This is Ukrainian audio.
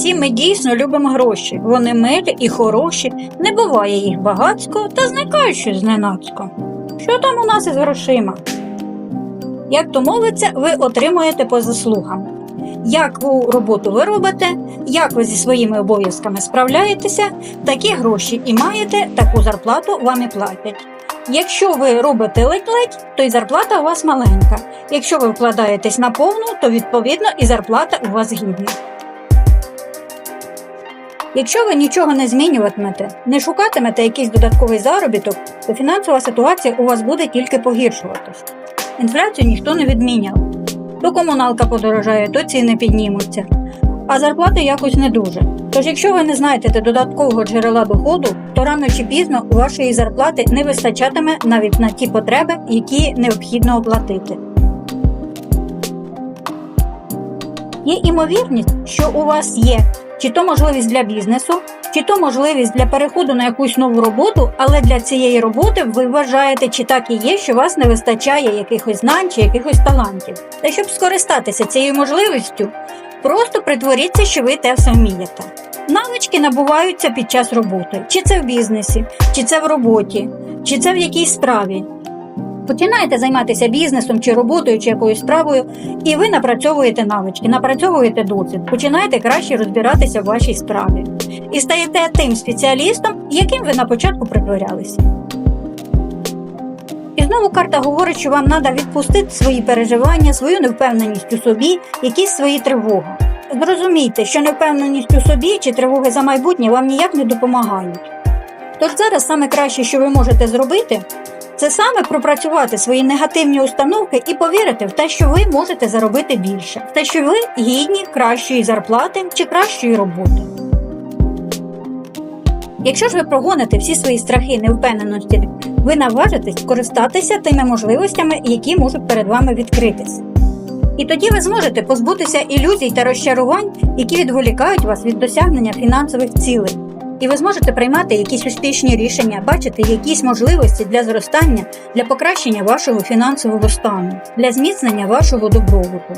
Всі ми дійсно любимо гроші. Вони милі і хороші, не буває їх багацько та зникають щось зненацько. Що там у нас із грошима? Як то мовиться, ви отримуєте по заслугам. Яку роботу ви робите, як ви зі своїми обов'язками справляєтеся, такі гроші і маєте, таку зарплату вам і платять. Якщо ви робите ледь-ледь, то й зарплата у вас маленька. Якщо ви вкладаєтесь на повну, то відповідно і зарплата у вас гідна. Якщо ви нічого не змінюватимете, не шукатимете якийсь додатковий заробіток, то фінансова ситуація у вас буде тільки погіршуватись. Інфляцію ніхто не відміняв. То комуналка подорожає, то ціни піднімуться, а зарплати якось не дуже. Тож, якщо ви не знайдете додаткового джерела доходу, то рано чи пізно у вашої зарплати не вистачатиме навіть на ті потреби, які необхідно оплатити. Є імовірність, що у вас є чи то можливість для бізнесу, чи то можливість для переходу на якусь нову роботу, але для цієї роботи ви вважаєте, чи так і є, що вас не вистачає якихось знань чи якихось талантів. Та щоб скористатися цією можливістю, просто притворіться, що ви те все вмієте. Навички набуваються під час роботи, чи це в бізнесі, чи це в роботі, чи це в якійсь справі. Починаєте займатися бізнесом чи роботою, чи якоюсь справою, і ви напрацьовуєте навички, напрацьовуєте досвід, починаєте краще розбиратися в вашій справі і стаєте тим спеціалістом, яким ви на початку притворялися. І знову карта говорить, що вам треба відпустити свої переживання, свою невпевненість у собі, якісь свої тривоги. Зрозумійте, що невпевненість у собі чи тривоги за майбутнє вам ніяк не допомагають. Тож зараз саме краще, що ви можете зробити, це саме пропрацювати свої негативні установки і повірити в те, що ви можете заробити більше, в те, що ви гідні кращої зарплати чи кращої роботи. Якщо ж ви прогоните всі свої страхи невпевненості, ви наважитесь скористатися тими можливостями, які можуть перед вами відкритися. І тоді ви зможете позбутися ілюзій та розчарувань, які відволікають вас від досягнення фінансових цілей. І ви зможете приймати якісь успішні рішення, бачити якісь можливості для зростання, для покращення вашого фінансового стану, для зміцнення вашого добробуту.